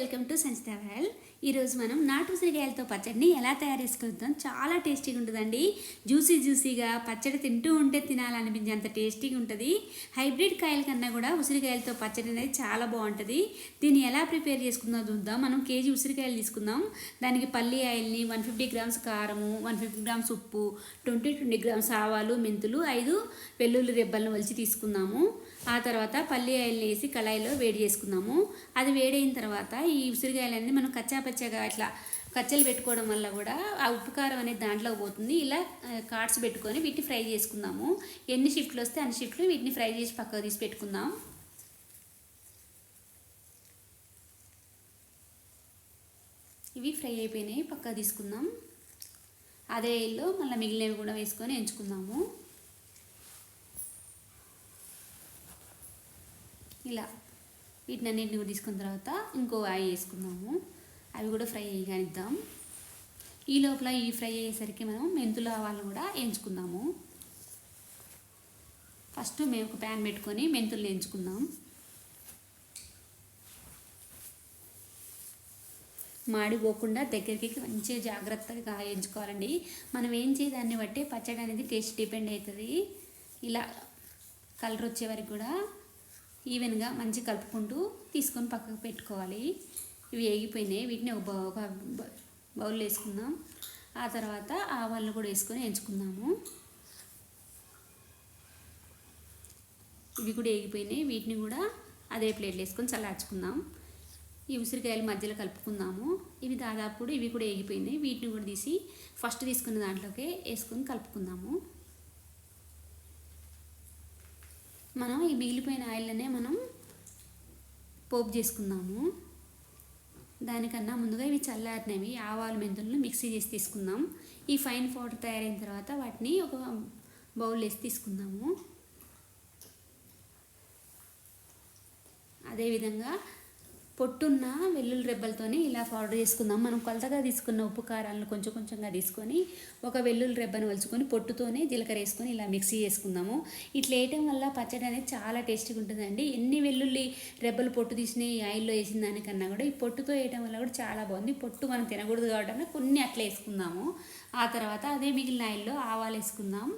Welcome to సంచిత వ్యాల్ ఈరోజు మనం నాటు ఉసిరికాయలతో పచ్చడిని ఎలా తయారు చేసుకుందాం? చాలా టేస్టీగా ఉంటుందండి. జ్యూసీ జ్యూసీగా పచ్చడి తింటూ ఉంటే తినాలనిపించేంత టేస్టీగా ఉంటుంది. హైబ్రిడ్ కాయల కన్నా కూడా ఉసిరికాయలతో పచ్చడి అనేది చాలా బాగుంటుంది. దీన్ని ఎలా ప్రిపేర్ చేసుకుందాం చూద్దాం. మనం కేజీ ఉసిరికాయలు తీసుకుందాం. దానికి పల్లి ఆయిల్ని వన్ ఫిఫ్టీ గ్రామ్స్ కారము వన్ ఫిఫ్టీ గ్రామ్స్ ఉప్పు ట్వంటీ ట్వంటీ గ్రామ్స్ ఆవాలు మెంతులు ఐదు వెల్లుల్లి రెబ్బలను వలిచి తీసుకుందాము. ఆ తర్వాత పల్లి ఆయిల్ని వేసి కళాయిలో వేడి చేసుకుందాము. అది వేడైన తర్వాత ఈ ఉసిరికాయలన్నీ మనం కచ్చా పచ్చగా ఇట్లా కచ్చలు పెట్టుకోవడం వల్ల కూడా ఆ ఉప్పు కారం అనేది దాంట్లో పోతుంది. ఇలా కార్డ్స్ పెట్టుకొని వీటిని ఫ్రై చేసుకుందాము. ఎన్ని షిఫ్ట్లు వస్తే అన్ని షిఫ్ట్లు వీటిని ఫ్రై చేసి పక్కకు తీసి పెట్టుకుందాం. ఇవి ఫ్రై అయిపోయినాయి పక్కకు తీసుకుందాం. అదే ఇల్లు మళ్ళీ మిగిలినవి కూడా వేసుకొని ఎంచుకుందాము. ఇలా వీటిని అన్నింటిని కూడా తీసుకున్న తర్వాత ఇంకో ఆయి వేసుకుందాము. అవి కూడా ఫ్రై అయ్యగానిద్దాం ఈ లోపల ఈ ఫ్రై అయ్యేసరికి మనం మెంతులు ఆవాలను కూడా వేయించుకుందాము. ఫస్ట్ మేము ఒక ప్యాన్ పెట్టుకొని మెంతులు వేయించుకుందాం. మాడిపోకుండా దగ్గరికి మంచిగా జాగ్రత్తగా వేయించుకోవాలండి. మనం ఏం చేయదాన్ని బట్టి పచ్చడి అనేది టేస్ట్ డిపెండ్ అవుతుంది. ఇలా కలర్ వచ్చే వరకు కూడా ఈవెన్గా మంచి కలుపుకుంటూ తీసుకొని పక్కకు పెట్టుకోవాలి. ఇవి వేగిపోయినాయి. వీటిని ఒక బౌ- ఒక బౌల్లో వేసుకుందాం. ఆ తర్వాత ఆవాలను కూడా వేసుకొని ఎంచుకుందాము. ఇవి కూడా వేగిపోయినాయి. వీటిని కూడా అదే ప్లేట్లో వేసుకొని చల్లార్చుకుందాం. ఈ ఉసిరికాయలు మధ్యలో కలుపుకుందాము. ఇవి దాదాపు కూడా ఇవి కూడా వేగిపోయినాయి. వీటిని కూడా తీసి ఫస్ట్ తీసుకున్న దాంట్లోకి వేసుకొని కలుపుకుందాము. మనం ఈ మిగిలిపోయిన ఆయిల్నే మనం పోపు చేసుకుందాము. దానికన్నా ముందుగా ఇవి చల్లారినవి ఆవాలు మెంతులను మిక్సీ చేసి తీసుకుందాం. ఈ ఫైన్ పౌడర్ తయారైన తర్వాత వాటిని ఒక బౌల్ వేసి తీసుకుందాము. అదేవిధంగా పొట్టున్న వెల్లుల్లి రెబ్బలతోని ఇలా పౌడర్ చేసుకుందాం. మనం కొలతగా తీసుకున్న ఉప్పు కారాలను కొంచెం కొంచెంగా తీసుకొని ఒక వెల్లుల్లి రెబ్బను వలుచుకొని పొట్టుతోనే జీలకర్ర వేసుకొని ఇలా మిక్సీ చేసుకుందాము. ఇట్లా వేయటం వల్ల పచ్చడి అనేది చాలా టేస్టీగా ఉంటుందండి. ఎన్ని వెల్లుల్లి రెబ్బలు పొట్టు తీసిన ఈ ఆయిల్లో వేసిన దానికన్నా కూడా ఈ పొట్టుతో వేయటం వల్ల కూడా చాలా బాగుంది. పొట్టు మనం తినకూడదు కాబట్టి కొన్ని అట్లా వేసుకుందాము. ఆ తర్వాత అదే మిగిలిన ఆయిల్లో ఆవాలు వేసుకుందాం.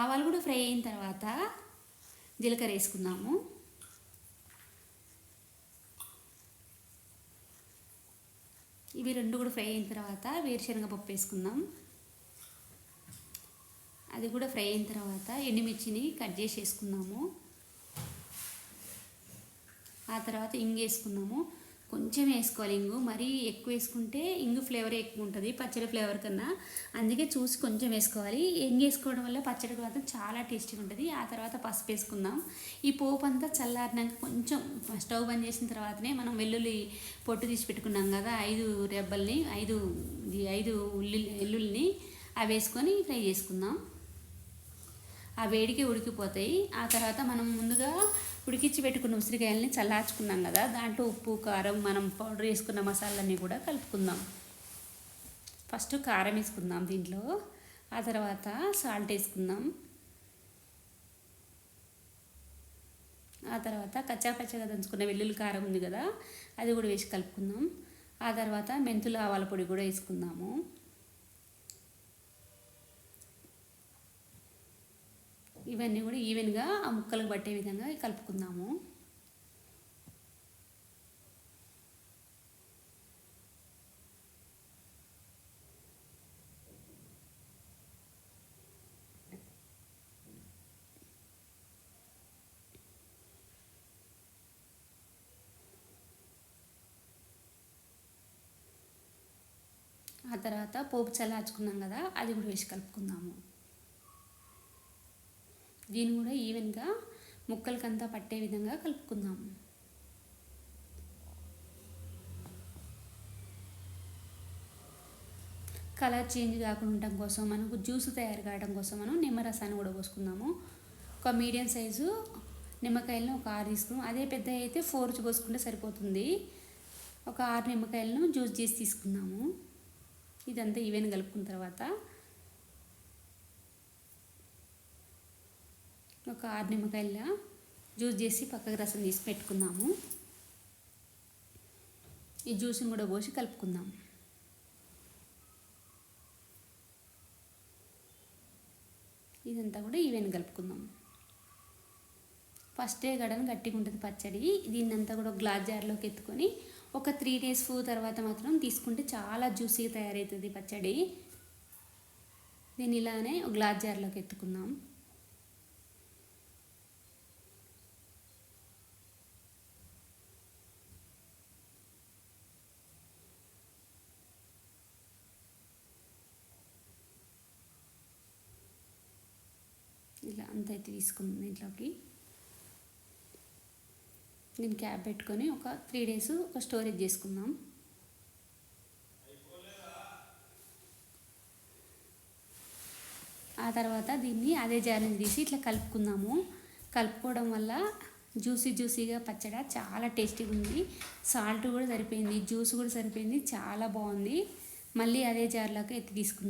ఆవాలు కూడా ఫ్రై అయిన తర్వాత జీలకర్ర వేసుకుందాము. ఇవి రెండు కూడా ఫ్రై అయిన తర్వాత వేరుశనగ పప్పు వేసుకుందాం. అది కూడా ఫ్రై అయిన తర్వాత ఎండుమిర్చిని కట్ చేసి వేసుకుందాము. ఆ తర్వాత ఇంగు వేసుకుందాము. కొంచెం వేసుకోవాలి. ఇంగు మరీ ఎక్కువ వేసుకుంటే ఇంగు ఫ్లేవర్ ఎక్కువ ఉంటుంది పచ్చడి ఫ్లేవర్ కన్నా. అందుకే చూసి కొంచెం వేసుకోవాలి. ఇంగు వేసుకోవడం వల్ల పచ్చడి మాత్రం చాలా టేస్టీగా ఉంటుంది. ఆ తర్వాత పసుపు వేసుకుందాం. ఈ పోపు అంతా చల్లారినాక కొంచెం స్టవ్ బంద్ చేసిన తర్వాతనే మనం వెల్లుల్లి పొట్టు తీసి పెట్టుకున్నాం కదా ఐదు రెబ్బల్ని ఐదు ఐదు ఉల్లి వెల్లుల్లిని అవి వేసుకొని ఫ్రై చేసుకుందాం. ఆ వేడికి ఉడికిపోతాయి. ఆ తర్వాత మనం ముందుగా ఉడికించి పెట్టుకున్న ఉసిరికాయలని చల్లార్చుకున్నాం కదా దాంట్లో ఉప్పు కారం మనం పౌడర్ వేసుకున్న మసాలాన్ని కూడా కలుపుకుందాం. ఫస్ట్ కారం వేసుకుందాం దీంట్లో. ఆ తర్వాత సాల్ట్ వేసుకుందాం. ఆ తర్వాత కచ్చా పచ్చగా దంచుకున్న వెల్లుల్లి కారం ఉంది కదా అది కూడా వేసి కలుపుకుందాం. ఆ తర్వాత మెంతులు ఆవాల పొడి కూడా వేసుకుందాము. ఇవన్నీ కూడా ఈవెన్గా ఆ ముక్కలకు పట్టే విధంగా కలుపుకుందాము. ఆ తర్వాత పోపు చల్లార్చుకున్నాం కదా అది కూడా వేసి కలుపుకుందాము. దీన్ని కూడా ఈవెన్గా ముక్కలకంతా పట్టే విధంగా కలుపుకుందాం. కలర్ చేంజ్ కాకుండా ఉండటం కోసం మనకు జ్యూస్ తయారు కావడం కోసం మనం నిమ్మరసాన్ని కూడా పోసుకుందాము. ఒక మీడియం సైజు నిమ్మకాయలను ఒక ఆరు తీసుకున్నాం. అదే పెద్ద అయితే ఫోర్ పోసుకుంటే సరిపోతుంది. ఒక ఆరు నిమ్మకాయలను జ్యూస్ చేసి తీసుకుందాము. ఇదంతా ఈవెన్ కలుపుకున్న తర్వాత ఒక ఆరు నిమ్మకాయల జ్యూస్ చేసి పక్కకు రసం తీసి పెట్టుకుందాము. ఈ జ్యూస్ని కూడా పోసి కలుపుకుందాం. ఇదంతా కూడా ఈవెన్ కలుపుకుందాం. ఫస్టే గడని గట్టిగా ఉంటుంది పచ్చడి. దీన్నంతా కూడా ఒక గ్లాస్ జార్లోకి ఎత్తుకొని ఒక త్రీ డేస్ తర్వాత మాత్రం తీసుకుంటే చాలా జ్యూసీగా తయారవుతుంది పచ్చడి. దీన్ని ఇలానే ఒక గ్లాస్ జార్లోకి ఎత్తుకుందాం ఇలా అంత అయితే తీసుకుంది దీంట్లోకి. దీన్ని క్యాప్ పెట్టుకొని ఒక త్రీ డేస్ ఒక స్టోరేజ్ చేసుకుందాం. ఆ తర్వాత దీన్ని అదే జారిని తీసి ఇట్లా కలుపుకుందాము. కలుపుకోవడం వల్ల జ్యూసీ జ్యూసీగా పచ్చడ చాలా టేస్టీగా ఉంది. సాల్ట్ కూడా సరిపోయింది జ్యూస్ కూడా సరిపోయింది చాలా బాగుంది. మళ్ళీ అదే జార్లోకి ఎత్తి తీసుకుందాం.